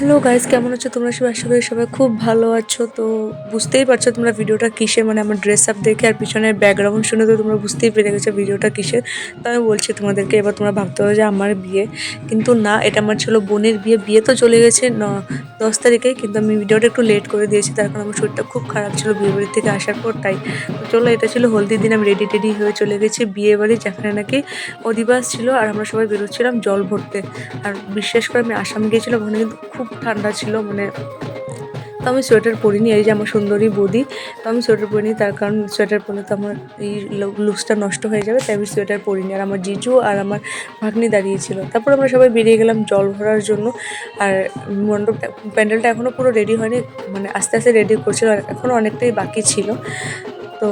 Hello guys কেমন আছো? তোমরা সবাই? আশা করি সবাই খুব ভালো আছো। তো বুঝতেই পারছ তোমরা ভিডিওটা কিসের? মানে আমার ড্রেস আপ দেখে আর পিছনের ব্যাকগ্রাউন্ড শুনে তো তোমরা বুঝতেই পেরে গেছো ভিডিওটা কিসের। তো আমি বলছি তোমাদেরকে, এবার তোমরা ভাবতে হবে যে আমার বিয়ে। কিন্তু না, এটা আমার ছিল বোনের বিয়ে। বিয়ে তো চলে গেছে ন, দশ তারিখে, কিন্তু আমি ভিডিওটা একটু লেট করে দিয়েছি। তার কারণ আমার শরীরটা খুব খারাপ ছিল বিয়ে বাড়ি থেকে আসার পর, তাই। চলো, এটা ছিল হলদির দিন, আমি রেডি টেডি হয়ে চলে গেছি বিয়ে বাড়ি যেখানে নাকি অধিবাস ছিল। আর আমরা সবাই বেরোচ্ছিলাম জল ভরতে। আর বিশ্বাস করে, আমি আসাম গিয়েছিলাম, ওখানে কিন্তু খুব ঠান্ডা ছিল মানে তো আমি সোয়েটার পরিনি, এই যে আমার সুন্দরী বৌদি, তো আমি সোয়েটার পরিনি, তার কারণ সোয়েটার পরলে তো আমার এই লুকসটা নষ্ট হয়ে যাবে, তাই আমি সোয়েটার পরিনি, আর আমার জিজু আর আমার ভাগ্নি দাঁড়িয়েছিল তারপর আমরা সবাই বেরিয়ে গেলাম জল ভরার জন্য, আর মণ্ডপটা, প্যান্ডেলটা এখনও পুরো রেডি হয়নি মানে আস্তে আস্তে রেডি করছিল, আর এখনও অনেকটাই বাকি ছিল। তো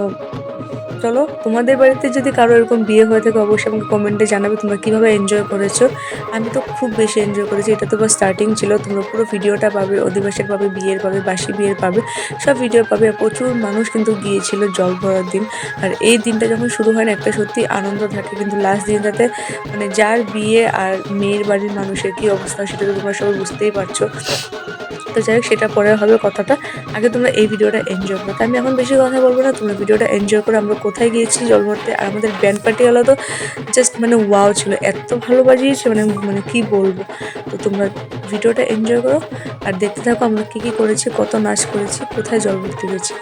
চলো, তোমাদের বাড়িতে যদি কারও এরকম বিয়ে হয়ে থাকে, অবশ্যই আমাকে কমেন্টে জানাবে তোমরা কীভাবে এনজয় করেছ। আমি তো খুব বেশি এনজয় করেছি, এটা তো বা স্টার্টিং ছিল, তোমরা পুরো ভিডিওটা পাবে, অধিবাসের পাবে, বিয়ের পাবে, বাসি বিয়ের পাবে, সব ভিডিও পাবে। প্রচুর মানুষ কিন্তু গিয়েছিল জল ভরার দিন। আর এই দিনটা যখন শুরু হয় না, একটা সত্যি আনন্দ থাকে। কিন্তু লাস্ট দিনটাতে মানে যার বিয়ে আর মেয়ের বাড়ির মানুষের কী অবস্থা, সেটা তো তোমরা সবাই বুঝতেই পারছ। তো যাই হোক, সেটা পরে হবে কথাটা। আগে তোমরা এই ভিডিওটা এনজয় করো। আমি এখন বেশি কথা বলব না, তোমরা ভিডিওটা এনজয় করো আমরা কোথায় গিয়েছি জল ভরতে আর আমাদের ব্যান্ড পার্টিওয়ালা তো জাস্ট মানে ওয়াও ছিল, এত ভালো বাজিয়েছে মানে মানে কী বলব। তো তোমরা ভিডিওটা এনজয় করো। আর দেখতে থাকো আমরা কী কী করেছি, কত নাচ করেছি, কোথায় জল ভরতে গেছি।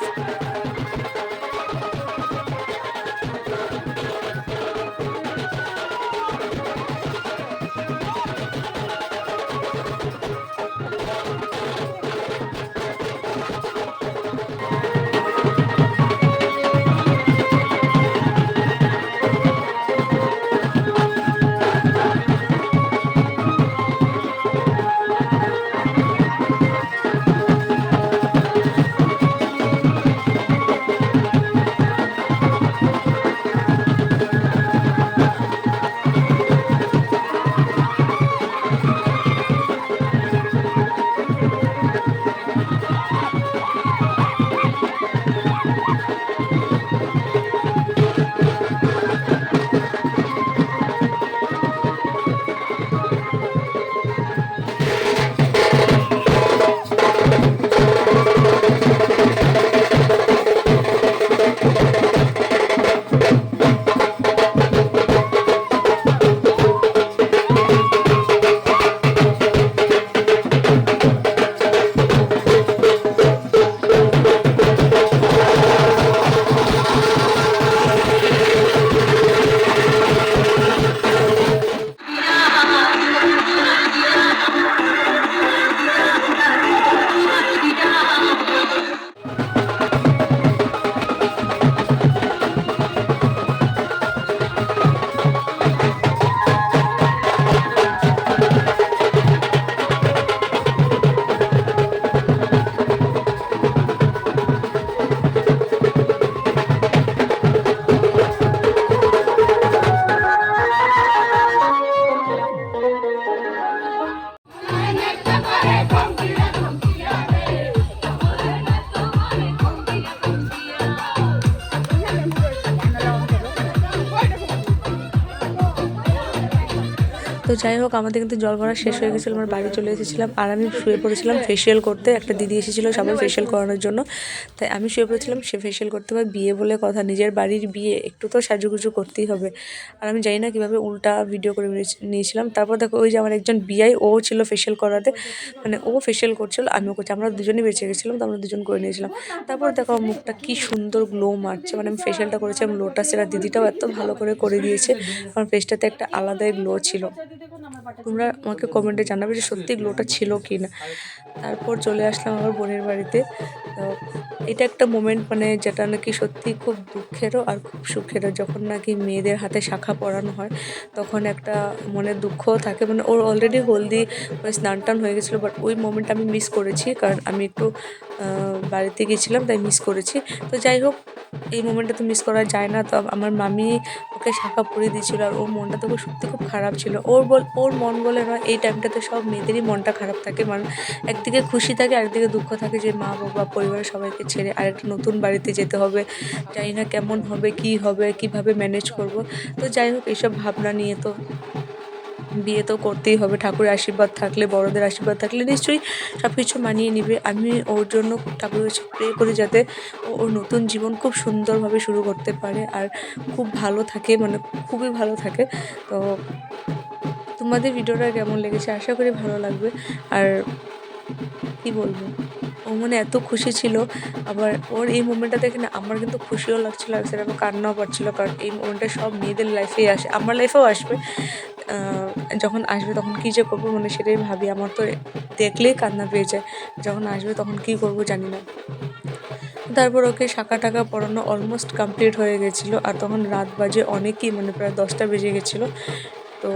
যাই হোক, আমাদের কিন্তু জল ভরা শেষ হয়ে গেছিল, আমার বাড়ি চলে এসেছিলাম। আর আমি শুয়ে পড়েছিলাম ফেসিয়াল করতে, একটা দিদি এসেছিল সবাই ফেসিয়াল করানোর জন্য। তাই আমি শুয়ে পড়েছিলাম, সে ফেসিয়াল করতে হবে, বিয়ে বলে কথা, নিজের বাড়ির বিয়ে, একটু তো সাজুগুজু করতেই হবে। আর আমি জানি না কীভাবে উল্টা ভিডিও করে নিয়েছিলাম। তারপর দেখো, ওই যে আমার একজন বিআই ও ছিল ফেসিয়াল করাতে মানে ও ফেসিয়াল করছিল আমিও করছি আমরা দুজনেই বেঁচে গেছিলাম, তো আমরা দুজন করে নিয়েছিলাম। তারপর দেখো, মুখটা কি সুন্দর গ্লো মারছে মানে আমি ফেসিয়ালটা করেছিলাম লোটাসের আর দিদিটাও এত ভালো করে করে দিয়েছে আমার ফেসটাতে একটা আলাদাই গ্লো ছিল। তোমরা আমাকে কমেন্টে জানাবে যে সত্যি গ্লোটা ছিল কি না তারপর চলে আসলাম আমার বোনের বাড়িতে। তো এটা একটা মোমেন্ট মানে যেটা নাকি সত্যি খুব দুঃখেরও আর খুব সুখেরও। যখন নাকি মেয়েদের হাতে শাখা পরানো হয় তখন একটা মনে দুঃখও থাকে। মানে ওর অলরেডি হলদি মানে স্নান টান হয়ে গেছিল বাট ওই মোমেন্টটা আমি মিস করেছি। কারণ আমি একটু বাড়িতে গেছিলাম তাই মিস করেছি। তো যাই হোক এই মোমেন্টটা তো মিস করা যায় না। তো আমার মামি ওকে শাখা পরিয়ে দিয়েছিল আর ওর মনটা তো সত্যি খুব খারাপ ছিল। ওর বল, ওর মন বলে নয়, এই টাইমটাতে সব মেয়েদেরই মনটা খারাপ থাকে। মানে একদিকে খুশি থাকে একদিকে দুঃখ থাকে যে, মা, বাবা পরিবারের সবাইকে ছেড়ে আরেকটা নতুন বাড়িতে যেতে হবে। জানি না কেমন হবে, কি হবে, কীভাবে ম্যানেজ করব। তো যাই হোক, এইসব ভাবনা নিয়ে তো বিয়ে তো করতেই হবে। ঠাকুরের আশীর্বাদ থাকলে, বড়দের আশীর্বাদ থাকলে নিশ্চয়ই সব কিছু মানিয়ে নিবে। আমি ওর জন্য ঠাকুরের কাছে প্রে করি যাতে ওর নতুন জীবন খুব সুন্দরভাবে শুরু করতে পারে আর খুব ভালো থাকে মানে খুবই ভালো থাকে। তো তোমাদের ভিডিওটা কেমন লেগেছে? আশা করি ভালো লাগবে। আর কি বলব? ও মানে এত খুশি ছিল। আবার ওর এই মোমেন্টটা দেখে না আমার কিন্তু খুশিও লাগছিল আর সেরকম কান্নাও পাচ্ছিলো কারণ এই মোমেন্টটা সব মেয়েদের লাইফেই আসে, আমার লাইফেও আসবে। যখন আসবে তখন কী যে করব মানে সেটাই ভাবি। আমার তো দেখলেই কান্না পেয়ে যায়। যখন আসবে তখন কী করব জানি না। তারপর ওকে শাখা টাকা পড়ানো অলমোস্ট কমপ্লিট হয়ে গেছিল। আর তখন রাত বাজে অনেকই মানে প্রায় দশটা বেজে গেছিল। তো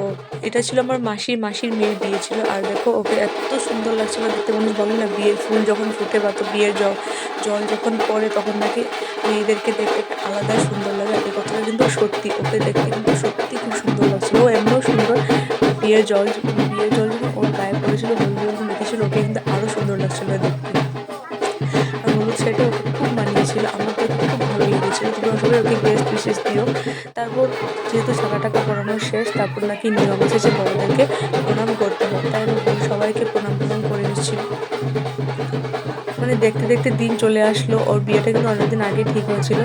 এটা ছিল আমার মাসির মাসির মেয়ের বিয়ে ছিল। আর দেখো, ওকে এত সুন্দর লাগছিল দেখতে, মানুষ বলে না, বিয়ের ফুল যখন ফুটে বা তো বিয়ের জল জল যখন পড়ে তখন নাকি মেয়েদেরকে দেখতে একটা আলাদা সুন্দর লাগে। আর কথাটা কিন্তু সত্যি, ওকে দেখতে কিন্তু সত্যি খুব সুন্দর লাগছিল। ও এমনও সুন্দর, বিয়ের জল বিয়ের জল যখন ওর গায়ে পড়েছিল হলদি যখন দেখেছিল, ওকে কিন্তু আরও সুন্দর লাগছিল দেখতে। আর হলুদ শাড়িটা ওকে খুব মানিয়েছিল আমার তো খুব ভালো লেগেছিল। তোমরা সবাই ওকে বেস্ট বিশেষ দিও। তারপর শেষ, তারপর নাকি নিয়ম আছে যে বড়দেরকে প্রণাম করতে হবে তাই আমি সবাইকে প্রণাম প্রণাম করে নিচ্ছিল মানে দেখতে দেখতে দিন চলে আসলো, ওর বিয়েটা কিন্তু অনেকদিন আগে ঠিক হয়েছিল,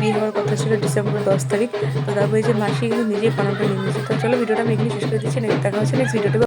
বিয়ে হওয়ার কথা ছিল ডিসেম্বর দশ তারিখ, তো তারপরে যে মাসি কিন্তু নিজেই প্রণামটা নিয়ে নিয়েছে। তো চলো ভিডিওটা আমি এখানে শেষ করে দিচ্ছি, নেক্সট দেখা হচ্ছে নেক্সট ভিডিওটা